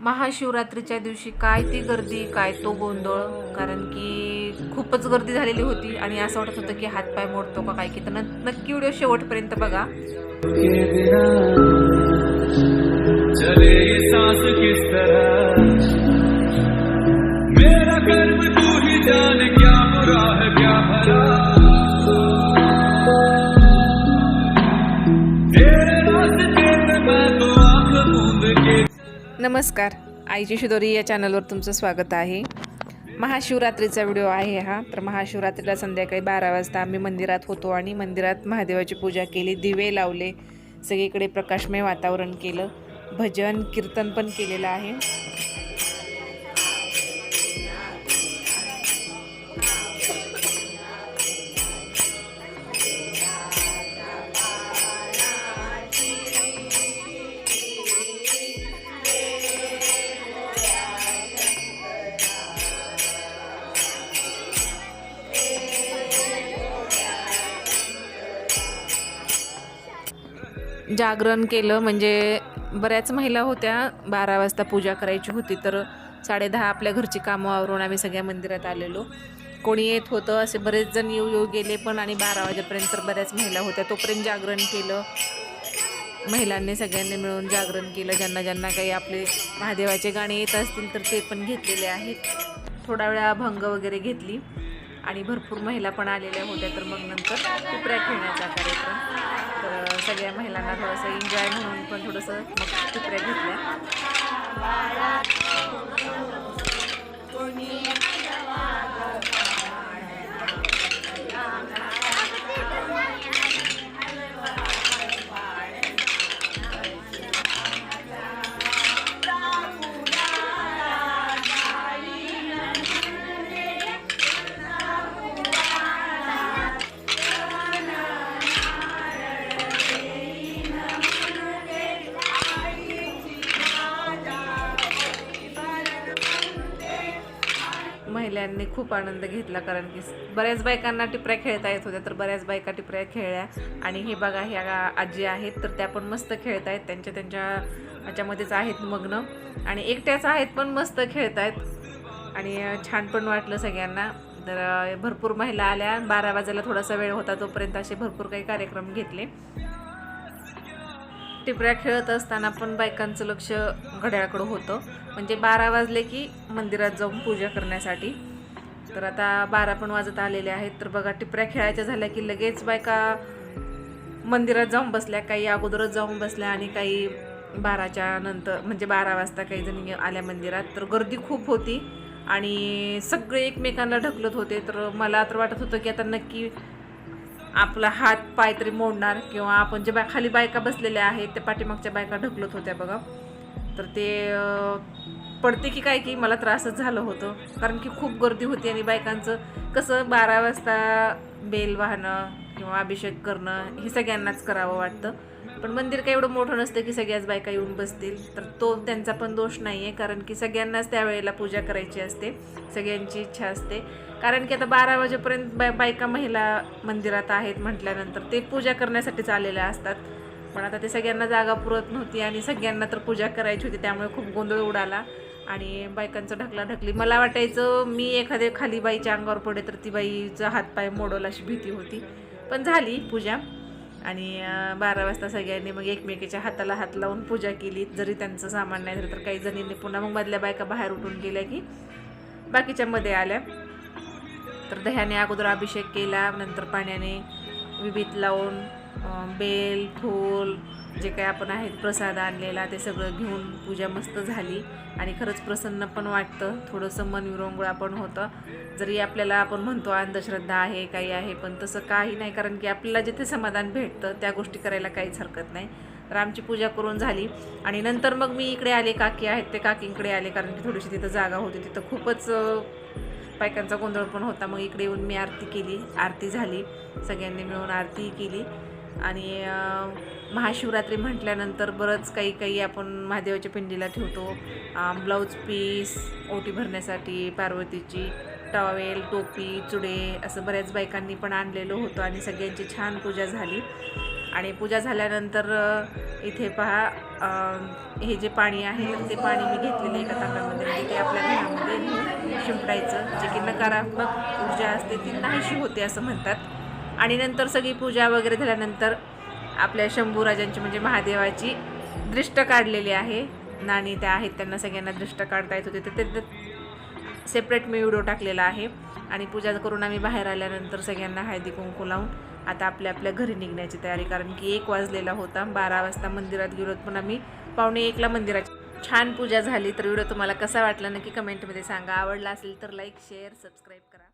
महाशिवरात्रीच्या दिवशी काय ती गर्दी काय तो गोंधळ? कारण की खूपच गर्दी झालेली होती आणि असं वाटत होतं की हातपाय मोडतो का काय की तर नक्की व्हिडिओ शेवटपर्यंत बघा. के चले नमस्कार. आईची शिदोरी या चॅनलवर तुमचं स्वागत आहे. महाशिवरात्रीचा व्हिडिओ आहे हा. तर महाशिवरात्रीला संध्याकाळी बारा वाजता आम्ही मंदिरात होतो आणि मंदिरात महादेवाची पूजा केली. दिवे लावले. सगळीकडे प्रकाशमय वातावरण केलं. भजन कीर्तन पण केलेलं आहे. जागरण केलं म्हणजे बऱ्याच महिला होत्या बारा वाजता पूजा करायची होती तर साडेदहा आपल्या घरची कामं आवरून आम्ही सगळ्या मंदिरात आलेलो. कोणी येत होतं असे बरेच जण येऊ येऊ गेले पण आणि बारा वाजेपर्यंत तर बऱ्याच महिला होत्या. तोपर्यंत जागरण केलं. महिलांनी सगळ्यांनी मिळून जागरण केलं. ज्यांना ज्यांना काही आपले महादेवाचे गाणे येत असतील तर ते पण घेतलेले आहेत. थोडा वेळा अभंग वगैरे घेतली. आणि भरपूर महिला पण आलेल्या होत्या तर मग नंतर टिपऱ्या खेळण्याचा कार्यक्रम. तर सगळ्या महिलांना थोडंसं एन्जॉय म्हणून पण थोडंसं मग टिपऱ्या घेतल्या. महिलांनी खूप आनंद घेतला कारण की बऱ्याच बायकांना टिपऱ्या खेळता येत होत्या तर बऱ्याच बायका टिपऱ्या खेळल्या. आणि हे बघा ह्या आजी आहेत तर त्या पण मस्त खेळत आहेत त्यांच्या त्यांच्या ह्याच्यामध्येच आहेत मग्न. आणि एकट्याच आहेत पण मस्त खेळत आहेत आणि छान पण वाटलं सगळ्यांना. तर भरपूर महिला आल्या. बारा वाजायला थोडासा वेळ होता तोपर्यंत असे भरपूर काही कार्यक्रम घेतले. टिपऱ्या खेळत असताना पण बायकांचं लक्ष घड्याळाकडं होतं. म्हणजे बारा वाजले की मंदिरात जाऊन पूजा करण्यासाठी. तर आता बारा पण वाजत आलेले आहेत. तर बघा टिपऱ्या खेळायच्या झाल्या की लगेच बायका मंदिरात जाऊन बसल्या. काही अगोदरच जाऊन बसल्या आणि काही बाराच्या नंतर म्हणजे बारा वाजता काही जणी आल्या मंदिरात. तर गर्दी खूप होती आणि सगळे एकमेकांना ढकलत होते. तर मला तर वाटत होतं की आता नक्की आपला हात पाय तरी मोडणार किंवा आपण जे बा खाली बायका बसलेल्या आहेत त्या पाठीमागच्या बायका ढकलत होत्या बघा. तर ते पडते की काय की मला त्रासच झालं होतं. कारण की खूप गर्दी होती आणि बायकांचं कसं बारा वाजता बेल वाहणं किंवा अभिषेक करणं हे सगळ्यांनाच करावं वाटतं. पण मंदिर काही एवढं मोठं नसतं की सगळ्याच बायका येऊन बसतील. तर तो त्यांचा पण दोष नाही आहे कारण की सगळ्यांनाच त्यावेळेला पूजा करायची असते. सगळ्यांची इच्छा असते. कारण की आता बारा वाजेपर्यंत बाय बायका महिला मंदिरात आहेत म्हटल्यानंतर ते पूजा करण्यासाठीच आलेल्या असतात. पण आता ते सगळ्यांना जागा पुरत नव्हती आणि सगळ्यांना तर पूजा करायची होती त्यामुळे खूप गोंधळ उडाला आणि बायकांचं ढकला ढकली मला वाटायचं मी एखाद्या खाली बाईच्या अंगावर पडे तर ती बाईचा हातपाय मोडवला अशी भीती होती. पण झाली पूजा. आणि बारा वाजता सगळ्यांनी मग एकमेकीच्या हाताला हात लावून पूजा केली. जरी त्यांचं सामान नाही झालं तर काही जणींनी पुन्हा मग मधल्या बायका बाहेर उठून गेल्या की बाकीच्या मध्ये आल्या. तर दह्याने अगोदर अभिषेक केला नंतर पाण्याने विभीत लावून बेल फूल जे काही आपण आहेत प्रसाद आणलेला ते सगळं घेऊन पूजा मस्त झाली. आणि खरंच प्रसन्न पण वाटतं. थोडंसं मन विरंगुळा पण होतं. जरी आपल्याला आपण म्हणतो अंधश्रद्धा आहे काही आहे पण तसं काही नाही. कारण की आपल्याला जिथे समाधान भेटतं त्या गोष्टी करायला काहीच हरकत नाही. तर आमची पूजा करून झाली. आणि नंतर मग मी इकडे आले काकी आहेत ते काकींकडे आले. कारण की थोडीशी तिथं जागा होती. तिथं खूपच बायकांचा गोंधळ पण होता. मग इकडे येऊन मी आरती केली. आरती झाली. सगळ्यांनी मिळून आरती केली. आणि महाशिवरात्री म्हटल्यानंतर बरंच काही काही आपण महादेवाच्या पिंडीला ठेवतो. ब्लाऊज पीस ओटी भरण्यासाठी पार्वतीची टॉवेल टोपी चुडे असं बऱ्याच बायकांनी पण आणलेलं होतं आणि सगळ्यांची छान पूजा झाली. आणि पूजा झाल्यानंतर इथे पहा हे जे पाणी आहे तर ते पाणी मी घेतलेलं एका ताकामध्ये म्हणजे ते आपल्या घरामध्ये शिंपडायचं जे की नकारात्मक ऊर्जा असते ती नाहीशी होते असं म्हणतात. आणि नंतर सगळी पूजा वगैरे झाल्यानंतर आपल्या शंभूराजांची म्हणजे महादेवाची दृष्ट काढलेली आहे. नाणी त्या आहेत त्यांना सगळ्यांना दृष्ट काढता येत होते. तर ते सेपरेट मी व्हिडिओ टाकलेला आहे. आणि पूजा करून आम्ही बाहेर आल्यानंतर सगळ्यांना हळदी कुंकू लावून आता आपल्या आपल्या घरी निघण्याची तयारी. कारण की एक वाजलेला होता. बारा वाजता मंदिरात गेलो पण आम्ही पावणे एकला मंदिराची छान पूजा झाली. तर व्हिडिओ तुम्हाला कसा वाटला नक्की कमेंटमध्ये सांगा. आवडला असेल तर लाईक शेअर सबस्क्राईब करा.